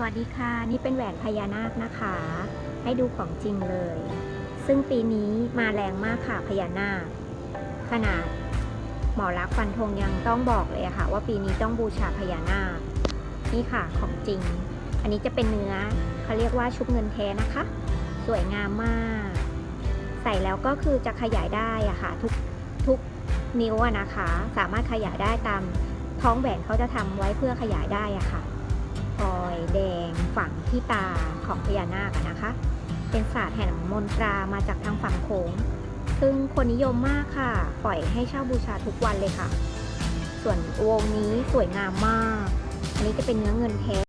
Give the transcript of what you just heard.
สวัสดีค่ะ นี่เป็นแหวนพญานาคนะคะ ให้ดูของจริงเลย ซึ่งปีนี้มาแรงมากค่ะพญานาค ขนาดหมอรักฟันธงยังต้องบอกเลยค่ะ ว่าปีนี้ต้องบูชาพญานาค นี่ค่ะของจริง อันนี้จะเป็นเนื้อเขาเรียกว่าชุบเงินแท้นะคะ สวยงามมาก ใส่แล้วก็คือจะขยายได้อะค่ะ ทุกทุกนิ้วนะคะ สามารถขยายได้ตามท้องแหวนเขาจะทำไว้เพื่อขยายได้อะค่ะ แดงฝังที่ตาของพญานาคนะคะ เป็นศาสตร์แห่งมนตรามาจากทางฝั่งโขงซึ่งคนนิยมมากค่ะ ปล่อยให้เช่าบูชาทุกวันเลยค่ะ ส่วนวงนี้สวยงามมาก อันนี้จะเป็นเนื้อเงินแท้